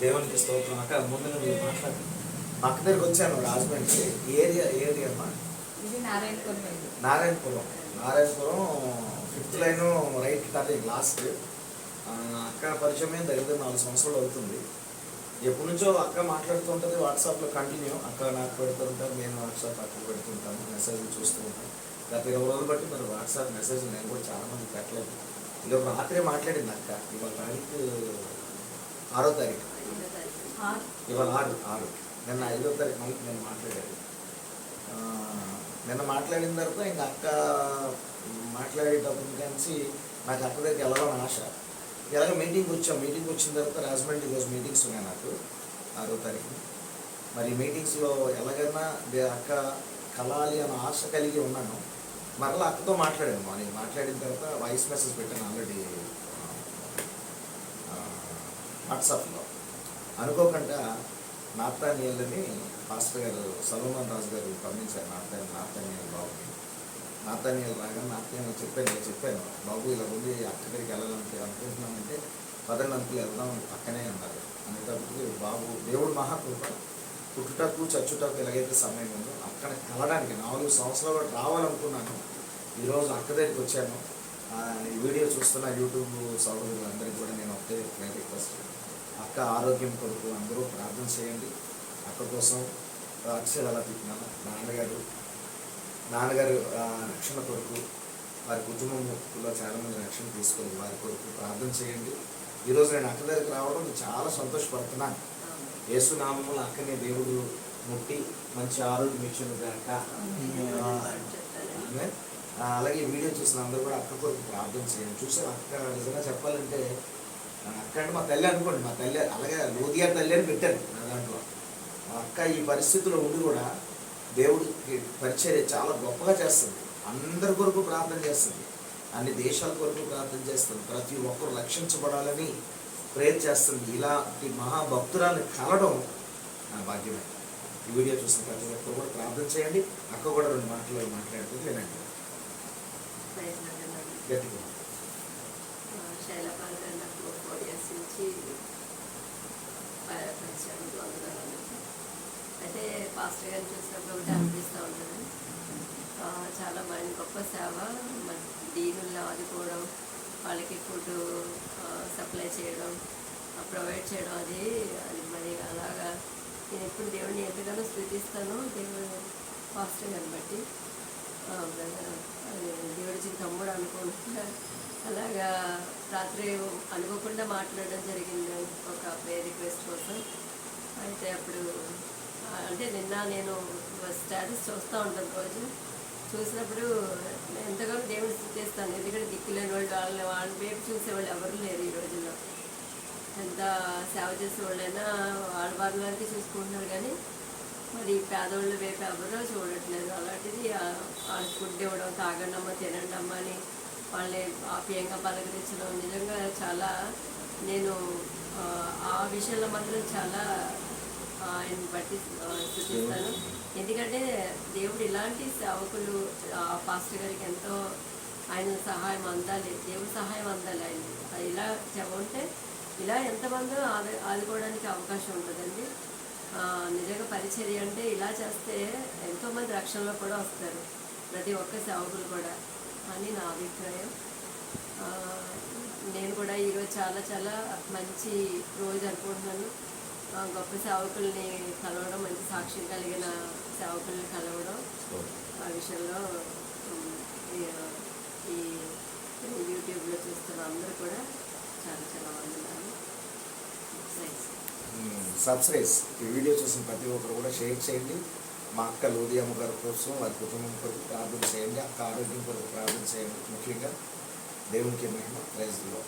దేవునికి స్తోత్రం. అక్క ముందు మీరు మాట్లాడండి మా అక్క దగ్గరికి వచ్చాను రాజమండ్రి ఏరియా ఏరియా అమ్మా? Narayanapuram. Narayanapuram. Fifth line right turning last అక్క పరిచయం దగ్గర నాలుగు సంవత్సరాలు అవుతుంది. ఎప్పటి నుంచో అక్క మాట్లాడుతుంటుంది వాట్సాప్లో కంటిన్యూ అక్క నాకు పెడుతుంటాను నేను వాట్సాప్ అక్క పెడుతుంటాను మెసేజ్ చూస్తూ ఉంటాను. గత ఇరవై రోజులు బట్టి మరి వాట్సాప్ మెసేజ్ నేను కూడా చాలా మంది పెట్టలేదు. ఇది ఒక రాత్రే మాట్లాడింది అక్క ఇవాళ తారీఖు ఆరో తారీఖు. ఇవాళ ఆరు ఆరు. నిన్న ఐదో తారీఖు నైట్ నేను మాట్లాడాను. నిన్న మాట్లాడిన తర్వాత ఇంకా అక్క మాట్లాడేటప్పుడు కలిసి నాకు అక్క దగ్గరికి వెళ్ళాలని ఆశ. ఎలాగ మీటింగ్ వచ్చాం. మీటింగ్ వచ్చిన తర్వాత రాజమండ్రి ఈరోజు మీటింగ్స్ ఉన్నాయి నాకు ఆరో తారీఖు. మరి మీటింగ్స్లో ఎలాగైనా అక్క కలాలి అన్న ఆశ కలిగి ఉన్నాను. మరలా అక్కతో మాట్లాడాను. మార్నింగ్ మాట్లాడిన తర్వాత వాయిస్ మెసేజ్ పెట్టాను ఆల్రెడీ వాట్సాప్లో అనుకోకుండా నాత్తానియల్ని పాస్టర్ గారు సలోమన్ రాజు గారు పంపించారు. నాత్తాని నాత్తానియల్ బాబుని. నాతానియల్ రాగా నాత్తానియల్ చెప్పాను నేను చెప్పాను బాబు ఇలా ఉంది అక్క దగ్గరికి వెళ్ళాలంటే అనుకుంటున్నామంటే పదండి అంకులు వెళ్దాం పక్కనే అన్నారు అనేటప్పటికి బాబు దేవుడు మహాకృప పుట్టుటకు చచ్చుటకు ఎలాగైతే సమయం ఉందో అక్కడ కలడానికి నాలుగు సంవత్సరాలు రావాలనుకున్నాను. ఈరోజు అక్క దగ్గరికి వచ్చాను. ఈ వీడియో చూస్తున్న యూట్యూబ్ సౌకర్యులందరికీ కూడా నేను ఒకటే రిక్వెస్ట్ అక్క ఆరోగ్యం కొరకు అందరూ ప్రార్థన చేయండి. అక్క కోసం అక్షరాలు అలా తిప్పినాను నాన్నగారు నాన్నగారు రక్షణ కొరకు వారి కుటుంబంలో చాలామంది రక్షణ తీసుకొని వారి కొరకు ప్రార్థన చేయండి. ఈరోజు నేను అక్క దగ్గరికి రావడం చాలా సంతోషపడుతున్నాను యేసునామంలో అక్కనే దేవుడు ముట్టి మంచి ఆరోగ్యం ఇచ్చిన గాక. అలాగే వీడియో చూసిన అందరూ కూడా అక్క కొరకు ప్రార్థన చేయండి. చూసారు అక్క నిజంగా చెప్పాలంటే అక్క అంటే మా తల్లి అనుకోండి మా తల్లి అలాగే లోదియా తల్లి అని పెట్టారు నా దాంట్లో. మా అక్క ఈ పరిస్థితిలో ఉండి కూడా దేవుడికి పరిచర్య చాలా గొప్పగా చేస్తుంది. అందరి కొరకు ప్రార్థన చేస్తుంది. అన్ని దేశాల కొరకు ప్రార్థన చేస్తుంది. ప్రతి ఒక్కరు రక్షించబడాలని ప్రేర్ చేస్తుంది. ఇలాంటి మహాభక్తురాన్ని కలడం నా భాగ్యమే. ఈ వీడియో చూసిన ప్రతి ఒక్కరు కూడా ప్రార్థన చేయండి. అక్క కూడా రెండు మాటలు మాట్లాడుతుంది వినండి. గట్టిగా. వచ్చి పరిచయం అయితే పాస్టర్ గారిని చూసినప్పుడు ఒకటి అనిపిస్తూ ఉంటుంది. చాలా మంచి గొప్ప సేవ మన దీనుల్లో ఆదుకోవడం వాళ్ళకి ఫుడ్ సప్లై చేయడం ప్రొవైడ్ చేయడం అది అది మరి అలాగా నేను ఎప్పుడు దేవుడిని ఎంతగానో స్థుతిస్తాను దేవుడు పాస్టర్ గారిని బట్టి. అది దేవుడి తమ్ముడు అనుకుంటున్నాను అలాగా రాత్రి అనుకోకుండా మాట్లాడడం జరిగింది ఒక ప్రేయర్ రిక్వెస్ట్ కోసం. అయితే అప్పుడు అంటే నిన్న నేను స్టేటస్ చూస్తూ ఉంటాను రోజు. చూసినప్పుడు ఎంతగానో దేవుని స్థుతిస్తాను ఎందుకంటే దిక్కులేని వాళ్ళు వాళ్ళని వాళ్ళని వైపు చూసేవాళ్ళు ఎవరు లేరు ఈ రోజుల్లో. ఎంత సేవ చేసే వాళ్ళైనా వాళ్ళ వాళ్ళ వారికి చూసుకుంటున్నారు కానీ మరి పేదవాళ్ళు వైపు ఎవరో చూడట్లేదు. అలాంటిది వాళ్ళకి ఫుడ్ ఇవ్వడం తాగండమ్మా తినండమ్మా అని వాళ్ళని ఆప్యాయంగా పలకరించడం నిజంగా చాలా నేను ఆ, విషయంలో మాత్రం చాలా ఆయన బట్టి ఆ, ఎందుకంటే దేవుడు ఇలాంటి సేవకులు ఆ పాస్టర్ గారికి ఎంతో ఆయన సహాయం అందాలి దేవుడి సహాయం అందాలి ఆయన ఇలా ఉంటే ఇలా ఎంతమందో ఆదు ఆదుకోవడానికి అవకాశం ఉంటుందండి. నిజంగా పరిచర్య అంటే ఇలా చేస్తే ఎంతోమంది రక్షణలో కూడా వస్తారు. ప్రతి ఒక్క సేవకులు కూడా. అని నా అభిప్రాయం. నేను కూడా ఈరోజు చాలా చాలా మంచి రోజు అనుకుంటున్నాను. గొప్ప సేవకుల్ని కలవడం మంచి సాక్ష్యం కలిగిన సేవకుల్ని కలవడం. ఆ విషయంలో ఈ- యూట్యూబ్లో చూస్తున్న అందరూ కూడా చాలా చాలా వందనాలు సబ్స్క్రైబ్ ఈ వీడియో చూసిన ప్రతి ఒక్కరు కూడా షేర్ చేయండి. మా అక్క లోదియమ్మ గారి కోసం వారి కుటుంబం కొరకు ప్రార్థన చేయండి. అక్క ఆరోగ్యం కొరకు ప్రార్థన చేయండి. ముఖ్యంగా దేవునికి మహిమ ప్రైజ్లో.